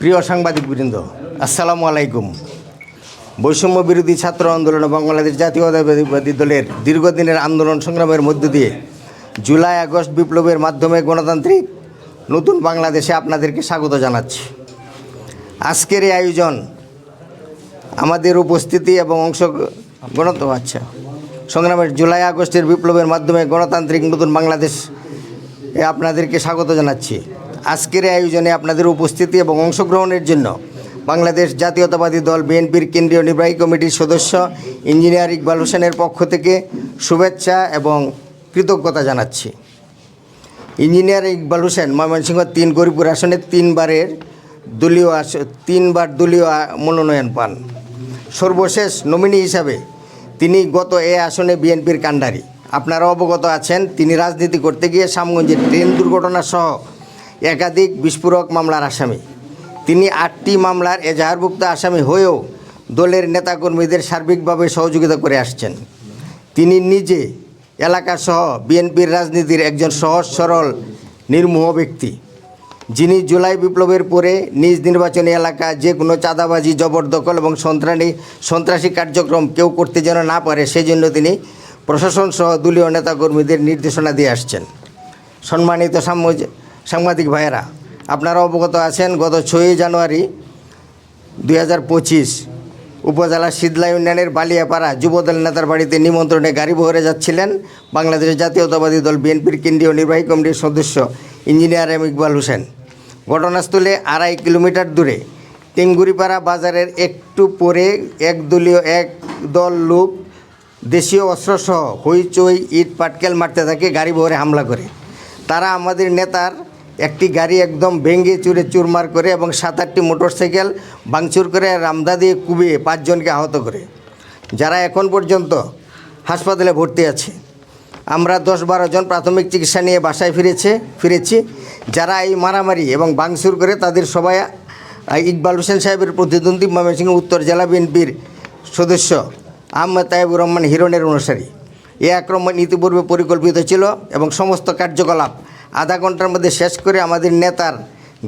প্রিয় সাংবাদিকবৃন্দ, আসসালামু আলাইকুম। বৈষম্য বিরোধী ছাত্র আন্দোলন ও বাংলাদেশ জাতীয়তাবাদী দলের দীর্ঘদিনের আন্দোলন সংগ্রামের মধ্য দিয়ে জুলাই আগস্ট বিপ্লবের মাধ্যমে গণতান্ত্রিক নতুন বাংলাদেশে আপনাদেরকে স্বাগত জানাচ্ছি। আজকের এই আয়োজন আমাদের উপস্থিতি এবং অংশ গণত আচ্ছা সংগ্রামের জুলাই আগস্টের বিপ্লবের মাধ্যমে গণতান্ত্রিক নতুন বাংলাদেশ আপনাদেরকে স্বাগত জানাচ্ছি। আজকের আয়োজনে আপনাদের উপস্থিতি এবং অংশগ্রহণের জন্য বাংলাদেশ জাতীয়তাবাদী দল বিএনপির কেন্দ্রীয় নির্বাহী কমিটির সদস্য ইঞ্জিনিয়ার ইকবাল হোসেনের পক্ষ থেকে শুভেচ্ছা এবং কৃতজ্ঞতা জানাচ্ছি। ইঞ্জিনিয়ার ইকবাল হোসেন ময়মনসিংহ তিন গরিপুর আসনে তিনবারের দলীয় আস, তিনবার দলীয় মনোনয়ন পান। সর্বশেষ নমিনি হিসাবে তিনি গত এ আসনে বিএনপির কাণ্ডারি। আপনারা অবগত আছেন, তিনি রাজনীতি করতে গিয়ে সামগঞ্জের ট্রেন দুর্ঘটনা সহ একাধিক বিস্ফোরক মামলার আসামি। তিনি আটটি মামলার এজাহারভুক্ত আসামি হয়েও দলের নেতাকর্মীদের সার্বিকভাবে সহযোগিতা করে আসছেন। তিনি নিজে এলাকাসহ বিএনপির রাজনীতির একজন সহজ, সরল, নির্মোহ ব্যক্তি। যিনি জুলাই বিপ্লবের পরে নিজ নির্বাচনী এলাকা যে কোনো চাঁদাবাজি, জবরদখল এবং সন্ত্রাসী সন্ত্রাসী কার্যক্রম কেউ করতে যেন না পারে, সেজন্য তিনি প্রশাসন সহ দলীয় নেতাকর্মীদের নির্দেশনা দিয়ে আসছেন। সম্মানিত সাম্য- সাংবাদিক ভাইয়েরা, আপনারা অবগত আছেন, গত ছয়ই জানুয়ারি দুই হাজার পঁচিশ উপজেলা শীতলা ইউনিয়নের বালিয়াপাড়া যুবদল নেতার বাড়িতে নিমন্ত্রণে গাড়ি বহরে যাচ্ছিলেন বাংলাদেশ জাতীয়তাবাদী দল বিএনপির কেন্দ্রীয় নির্বাহী কমিটির সদস্য ইঞ্জিনিয়ার এম ইকবাল হোসেন। ঘটনাস্থলে আড়াই কিলোমিটার দূরে টেঙ্গুরিপাড়া বাজারের একটু পরে একদলীয় এক দল লোক দেশীয় অস্ত্রসহ হইচই, ইট, পাটকেল মারতে থাকে গাড়ি বহরে হামলা করে। তারা আমাদের নেতার একটি গাড়ি একদম ভেঙে চুরে চুরমার করে এবং সাত আটটি মোটরসাইকেল ভাঙচুর করে রামদা দিয়ে কুবিয়ে পাঁচজনকে আহত করে। যারা এখন পর্যন্ত হাসপাতালে ভর্তি আছে। আমরা দশ বারো জন প্রাথমিক চিকিৎসা নিয়ে বাসায় ফিরেছে, ফিরেছি। যারা এই মারামারি এবং ভাঙচুর করে তাদের সবাই ইকবাল হোসেন সাহেবের প্রতিদ্বন্দ্বী ময়মনসিংহ উত্তর জেলা বিএনপির সদস্য, আহমদ তাইবুর রহমান হিরণের অনুসারী। এই আক্রমণ ইতিপূর্বে পরিকল্পিত ছিল এবং সমস্ত কার্যকলাপ আধা ঘণ্টার মধ্যে শেষ করে আমাদের নেতার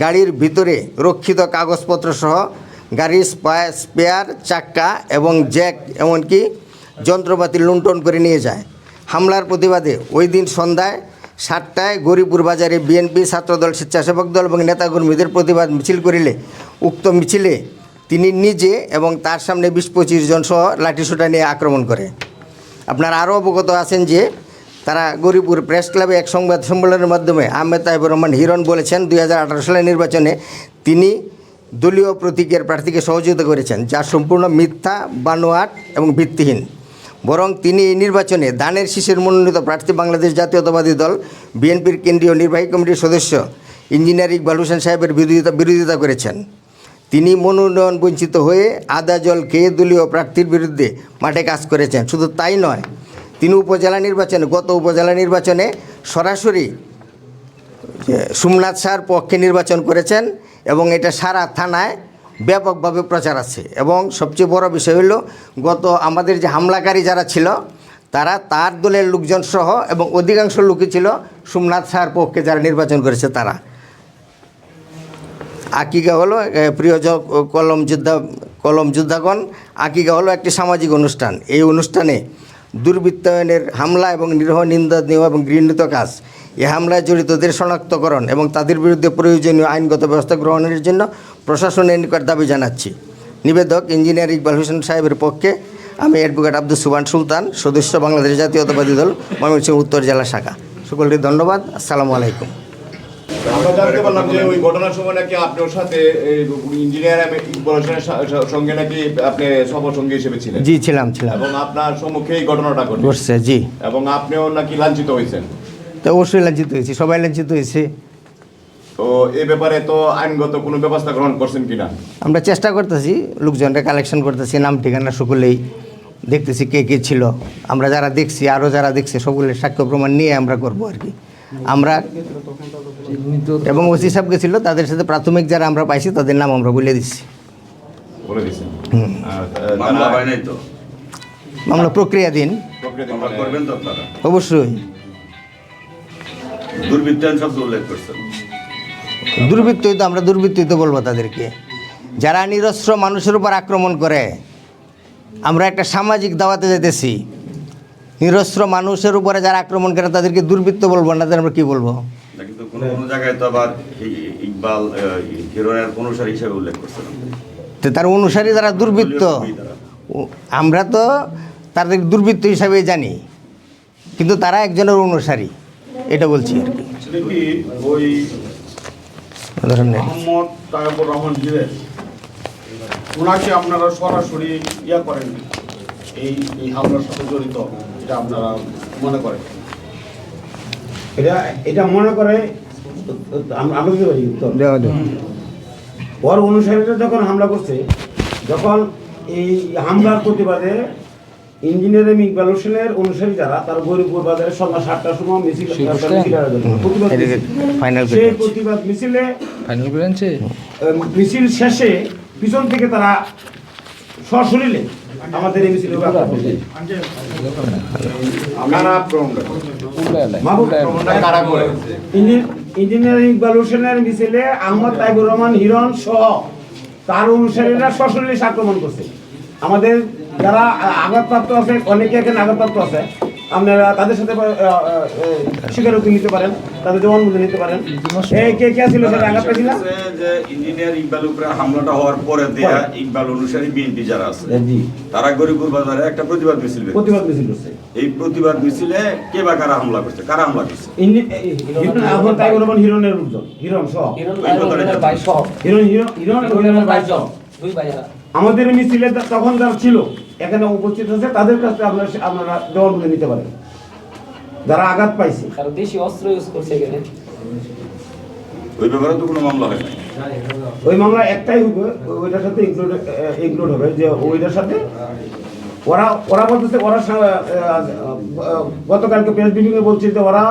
গাড়ির ভিতরে রক্ষিত কাগজপত্র সহ গাড়ির স্পা- স্পেয়ার, চাক্কা এবং জ্যাক এমনকি যন্ত্রপাতি লুণ্ঠন করে নিয়ে যায়। হামলার প্রতিবাদে ওই দিন সন্ধ্যায় সাতটায় গরিপুর বাজারে বিএনপি ছাত্রদল স্বেচ্ছাসেবক দল এবং নেতাকর্মীদের প্রতিবাদ মিছিল করিলে উক্ত মিছিলে তিনি নিজে এবং তার সামনে বিশ পঁচিশ জন সহ লাঠিসোঁটা নিয়ে আক্রমণ করে। আপনারা আরও অবগত আছেন যে তারা গরিপুর প্রেস ক্লাবে এক সংবাদ সম্মেলনের মাধ্যমে আহমেদ তাইবুর রহমান হিরণ বলেছেন, দুই হাজার আঠারো সালের নির্বাচনে তিনি দলীয় প্রতীকের প্রার্থীকে সহযোগিতা করেছেন, যা সম্পূর্ণ মিথ্যা, বানোয়াট এবং ভিত্তিহীন। বরং তিনি এই নির্বাচনে দানের শীষের মনোনীত প্রার্থী বাংলাদেশ জাতীয়তাবাদী দল, বিএনপির কেন্দ্রীয় নির্বাহী কমিটির সদস্য ইঞ্জিনিয়ার ইকবাল হোসেন সাহেবের বিরোধিতা বিরোধিতা করেছেন। তিনি মনোনয়ন বঞ্চিত হয়ে আদা জল খেয়ে দলীয় প্রার্থীর বিরুদ্ধে মাঠে কাজ করেছেন। শুধু তাই নয় তিনি উপজেলা নির্বাচনে, গত উপজেলা নির্বাচনে সরাসরি সোমনাথ স্যার পক্ষে নির্বাচন করেছেন এবং এটা সারা থানায় ব্যাপকভাবে প্রচার আছে। এবং সবচেয়ে বড় বিষয় হলো, গত আমাদের যে হামলাকারী যারা ছিল, তারা তার দলের লোকজন সহ এবং অধিকাংশ লোকই ছিল সোমনাথ স্যার পক্ষে যারা নির্বাচন করেছে তারা। আকিকা হলো প্রিয় কলম যোদ্ধা, কলম যোদ্ধাগণ, আকিকা হলো একটি সামাজিক অনুষ্ঠান। এই অনুষ্ঠানে দুর্বৃত্তায়নের হামলা এবং নিরহ নিন্দনীয় এবং গৃহীত কাজ। এ হামলায় জড়িতদের শনাক্তকরণ এবং তাদের বিরুদ্ধে প্রয়োজনীয় আইনগত ব্যবস্থা গ্রহণের জন্য প্রশাসনের নিকট দাবি জানাচ্ছি। নিবেদক ইঞ্জিনিয়ার ইকবাল হোসেন সাহেবের পক্ষে আমি অ্যাডভোকেট আব্দুল সুবান সুলতান, সদস্য বাংলাদেশ জাতীয়তাবাদী দল, ময়মনসিংহ, উত্তর জেলা শাখা। সকলকে ধন্যবাদ। আসসালামু আলাইকুম। আমরা জানতে পারলাম যে ওই ঘটনার সময় নাকি আপনি ওর সাথে ইঞ্জিনিয়ার সঙ্গে নাকি আপনি সফর সঙ্গী হিসেবে ছিলেন? জি ছিলাম ছিলাম। এবং আপনার সম্মুখে এই ঘটনাটা ঘটছে। জি। এবং আপনিও নাকি লাঞ্ছিত হয়েছেন? তো অবশ্যই লাঞ্ছিত হয়েছি সবাই লাঞ্ছিত হয়েছে। তো এই ব্যাপারে তো আইনগত কোনো ব্যবস্থা গ্রহণ করছেন কিনা? আমরা চেষ্টা করতেছি লোকজনরা কালেকশন করতেছি নাম ঠিকানা সকলেই দেখতেছি কে কে ছিল। আমরা যারা দেখছি আরও যারা দেখছে সকলের সাক্ষ্য প্রমাণ নিয়ে আমরা করব আর কি। আমরা এবং ওসি সাহেব ছিল তাদের সাথে প্রাথমিক যারা আমরা পাইছি তাদের নাম আমরা বলে দিচ্ছি। মামলা প্রক্রিয়াধীন প্রকৃতি মামলা করবেন তো আপনারা? অবশ্যই। দুর্বৃত্তায়ন শব্দ উল্লেখ করছেন দুর্বৃত্তই তো আমরা দুর্বৃত্তই তো বলব তাদেরকে। যারা নিরস্ত্র মানুষের উপর আক্রমণ করে আমরা একটা সামাজিক দাওয়াতে যেতেছি। নিরস্ত্র মানুষের উপরে যারা আক্রমণ করে তাদেরকে দুর্বৃত্ত বলব না তাদের আমরা কী বলব? কিন্তু কোনো কোনো জায়গায় তো আবার ইকবাল আহ, হিরোয়ের অনুসারী হিসেবে উল্লেখ করছে না। তো তার অনুসারী যারা দুর্বৃত্ত আমরা তো তাদের দুর্বৃত্ত হিসাবে জানি কিন্তু তারা একজনের অনুসারী এটা বলছি আর কি। ওই মোহাম্মদ তাইবুর রহমান ওনাকে আপনারা সরাসরি ইয়া করেন এই এই হামলার সাথে জড়িত এটা আপনারা মনে করেন? এটা এটা মনে করে আম- আমি দিতে পারি উত্তর। ওর অনুসারীরা যখন হামলা করছে যখন এই হামলার প্রতিবাদে ইঞ্জিনিয়ারিং ইকবাল হোসেনের অনুসারী যারা তার গরিবপুর বাজারে সন্ধ্যা সাতটার সময় মিছিল সেই প্রতিবাদ মিছিলে মিছিল শেষে পিছন থেকে তারা সশরীরে আমাদের ইঞ্জিনিয়ারিং ইকবাল হোসেনের মিছিলে আহমদ তাইবুর রহমান হিরণ সহ তার অনুসারীরা সশরীরে আক্রমণ করছে। আমাদের যারা আঘাতপ্রাপ্ত আছে অনেকে এখানে আঘাতপ্রাপ্ত আছে। আপনারা তাদের সাথে স্বীকারোক্তি নিতে পারেন তাদের জবানবন্দি নিতে পারেন। এই কে কে ছিল সেটা আঘাত হচ্ছে যে ইঞ্জিনিয়ার ইকবাল উপরে হামলাটা হওয়ার পরে দেয়া ইকবাল অনুসারী বিএনপি যারা আছে তারা গরিপুর বাজারে একটা প্রতিবাদ মিছিল প্রতিবাদ মিছিল করছে। এই প্রতিবাদ মিছিলে কে বা কারা হামলা করছে? কারা হামলা করছে? তাইবুর রহমান হিরণের লোকজন। হিরণ সহ। হিরণ হিরণ হিরণ। আমাদের মিছিলে তখন যারা ছিল এখানে উপস্থিত আছে তাদের কাছে আপনারা আপনারা জবানবন্দি নিতে পারেন। যারা আঘাত পাইছে। কারণ দেশি অস্ত্র ইউজ করছে এখানে। ওই ব্যাপারে তো কোনো মামলা হয় না ওই মামলা একটাই হবে ওই- ওইটার সাথে ইনক্লুড ইনক্লুড হবে যে ওইটার সাথে ওরা ওরা বলতেছে ওরা গতকালকে প্রেস ব্রিফিংয়ে বলছে যে ওরা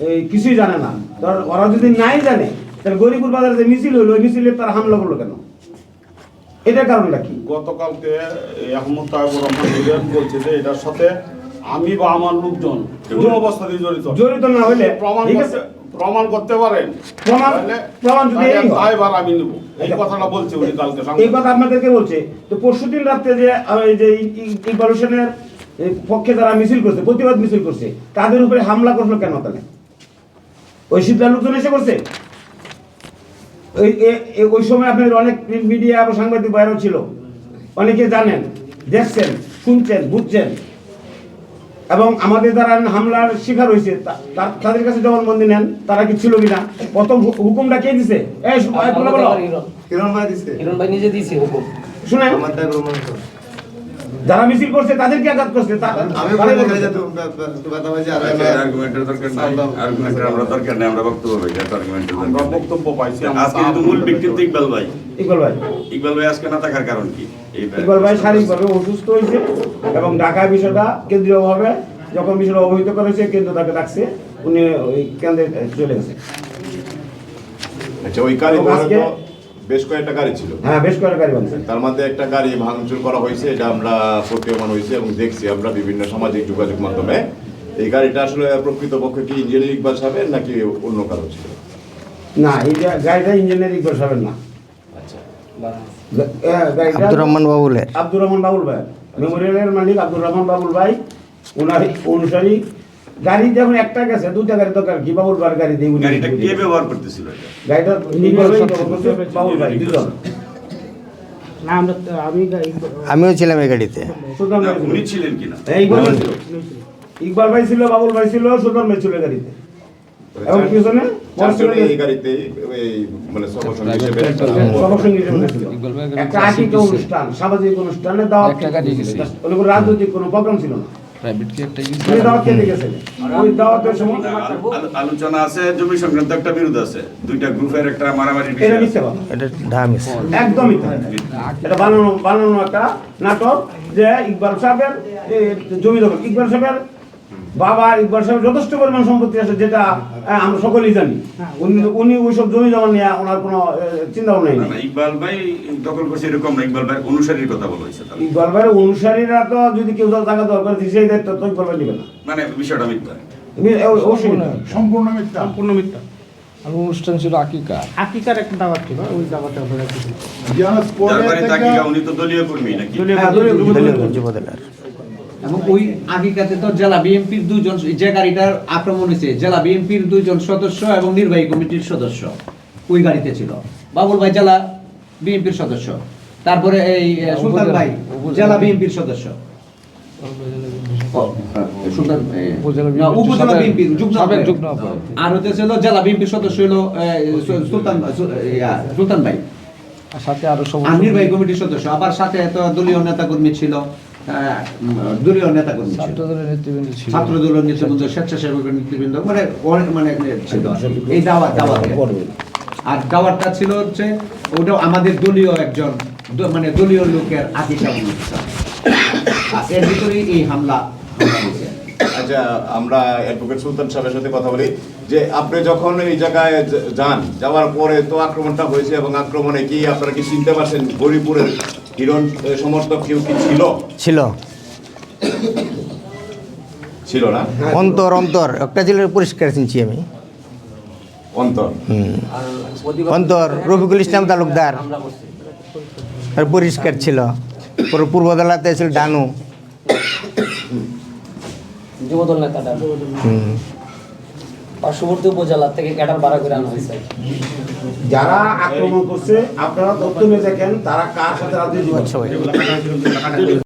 এই, কিছুই জানে না। তো ওরা যদি নাই জানে তাহলে গরিপুর বাজারে যে মিছিল হলো ওই মিছিলে তারা হামলা করল কেন? এটার কারণটা কি? গতকালকে আহমদ রহমান বলছে যে এটার সাথে আমি বা আমার লোকজন কোনো অবস্থাতেই জড়িত। জড়িত না হলে প্রমাণ প্রমাণ করতে পারেন। প্রমাণ- প্রমাণ যদি এই হয়। আমি নেব। এই। কথাটা বলছে উনি কালকে এই কথা আপনাদেরকে বলছে তো পরশুদিন রাত্রে যে এই যে ইকবাল হোসেনের পক্ষে যারা মিছিল করছে প্রতিবাদ মিছিল করছে তাদের উপরে হামলা করল কেন তাহলে? ওই সিদ্ধান্ত লোকজন এসে করছে? ওই সময় আপনাদের অনেক প্রিন্ট মিডিয়া এবং সাংবাদিক বাইরেও ছিল। অনেকে জানেন দেখছেন শুনছেন বুঝছেন। এবং আমাদের দ্বারা হামলার শিকার হয়েছে তাদের কাছে জবানবন্দি নেন তারা কি ছিল কিনা? প্রথম হুকুমটা কে দিছে? এই বলো, বলো। হিরণ হিরণ ভাই নিজে দিছে হুকুম। শুনেন। যারা মিছিল করছে তাদেরকে আঘাত করছে তা- তাদের বলতেছে। আর্গুমেন্টের দরকার নাই আর্গুমেন্টের আমরা দরকার নেই আমরা বক্তব্য পাই যাতে আর্গুমেন্টের আমরা দরকার নেই। বক্তব্য পাইছি আমরা আজকে কিন্তু মূল ব্যক্তিত্ব ইকবাল ভাই ইকবাল ভাই ইকবাল ভাই আজকে না থাকার কারণ কি এই ইকবাল ভাই শারীরিকভাবে অসুস্থ হয়েছে এবং ঢাকা বিষয়টা কেন্দ্রীয়ভাবে যখন বিষয়টা অবহিত করা হয়েছে কেন্দ্র তাকে ডাকছে উনি ওই কেন্দ্রে চলে গেছে আচ্ছা ওই গাড়ি বেশ কয়েকটা গাড়ি ছিল। হ্যাঁ বেশ কয়েক গাড়ি বানছে তার মধ্যে একটা গাড়ি ভাঙচুর করা হয়েছে এটা আমরা প্রতীয়মান হয়েছে এবং দেখছি আমরা বিভিন্ন সামাজিক যোগাযোগ মাধ্যমে। এই গাড়িটা আসলে প্রকৃতপক্ষে কি ইঞ্জিনিয়ারিং ইকবাল সাহেবের নাকি অন্য কারও ছিল? না এই গাড়িটা ইঞ্জিনিয়ার ইকবাল সাহেবের না। গা- আব্দুর রহমান বাবুলের। আব্দুর রহমান বাবুল ভাই। মেমোরিয়ালের মালিক আব্দুর রহমান বাবুল ভাই। ওনার অনুসারী গাড়ি যখন একটা গেছে দুটা গাড়ি দরকার কি? বাবুল ভাইয়ের গাড়ি দিয়ে গাড়িটা কে ব্যবহার করতেছিল গাড়িটা ভাই দুজন। গা- আমিও ছিলাম এই গাড়িতে। উনি ছিলেন কিনা? ইকবাল ভাই ছিল। ইকবাল ভাই ছিল বাবুল ভাই ছিল সুলতান ভাই ছিল গাড়িতে। এবং পিছনে বস ছিল চারজনে এই গাড়িতে মানে একটা আর্থিক অনুষ্ঠান সামাজিক অনুষ্ঠানে দাওয়াত একটা গাড়ি গেছে। কোনো রাজনৈতিক কোনো প্রোগ্রাম ছিল না। প্রাইভেট কি একটা ইউজ আলোচনা আছে জমি সংক্রান্ত একটা বিরোধ আছে। দুইটা গ্রুপের একটা মারামারি বিষয় এটা ঢামিস একদমই এটা বানানো বানানো একটা নাটক যে ইকবাল সাহেবের জমি দখল। ইকবাল সাহেবের বাবা ইকবাল সাহেব যথেষ্ট পরিমাণ সম্পত্তি আছে যেটা আমরা সকলেই জানি। উনি উনি ওইসব জমি জমা নিয়ে ওনার কোনো চিন্তা ভাবনাই না, নেই ইকবাল ভাই দখল করছে এরকম না ইকবাল ভাই অনুসারীর কথা বলা হয়েছে ইকবাল ভাইয়ের অনুসারীরা তো যদি কেউ টাকা দরকার দায়িত্ব তো ইকবাল ভাই নেবে না। মানে বিষয়টা মিথ্যা। সম্পূর্ণ মিথ্যা। সম্পূর্ণ মিথ্যা। আর অনুষ্ঠান ছিল আকিকা আকিকার একটা দাওয়াত ছিল ওই দাওয়াতে আপনারা কিছু তারপরে তাকে উনি তো দলীয় কর্মী নাকি? হ্যাঁ, দলীয় যুবদলের এবং ওই আগেকাতে তো জেলা বিএনপির দুজন যে গাড়িটার আক্রমণ হয়েছে জেলা বিএনপির দুইজন সদস্য এবং নির্বাহী কমিটির সদস্য ওই গাড়িতে ছিল। বাবুল ভাই জেলা বিএনপির সদস্য তারপরে এই সুলতান ভাই জেলা বিএনপির সদস্য। আর হচ্ছে ছিল জেলা বিএনপির সদস্য হলো সুলতান সুলতান ভাই। সাথে আরও সব নির্বাহী কমিটির সদস্য। আবার সাথে তো দলীয় নেতাকর্মী ছিল। আহ, উম, দলীয় নেতাকর্মী ছিল। ছাত্র দলের নেতৃবৃন্দ স্বেচ্ছাসেবকের নেতৃবৃন্দ মানে অনেক মানে। এই দাওয়াত দাওয়াত। আর দাওয়াতটা ছিল হচ্ছে ওটাও আমাদের দলীয় একজন মানে দলীয় লোকের আতিশা এর ভিতরেই এই হামলা হামলা হয়েছে। আচ্ছা আমরা অ্যাডভোকেট সুলতান সাহেবের সাথে কথা বলি যে আপনি যখন এই জায়গায় যান যাওয়ার পরে তো আক্রমণটা হয়েছে এবং আক্রমণে কি আপনারা কি চিনতে পারছেন গরিপুরের হিরণ এ, সমর্থক কেউ কি ছিল? ছিল। ছিল না? অন্তর অন্তর একটা জেলার পরিষ্কার চিনছি আমি। অন্তর। হুম। অন্তর রফিকুল ইসলাম তালুকদার। আর পরিষ্কার ছিল। পুরো পূর্বদলাতে ছিল ডানু। যুবদল নেতাটা হুম। পার্শ্ববর্তী উপজেলা থেকে ক্যাডার ভাড়া করে আনা হয়েছে। যারা আক্রমণ করছে, আপনারা তথ্য নিয়ে দেখেন, তারা কার সাথে রাজনীতি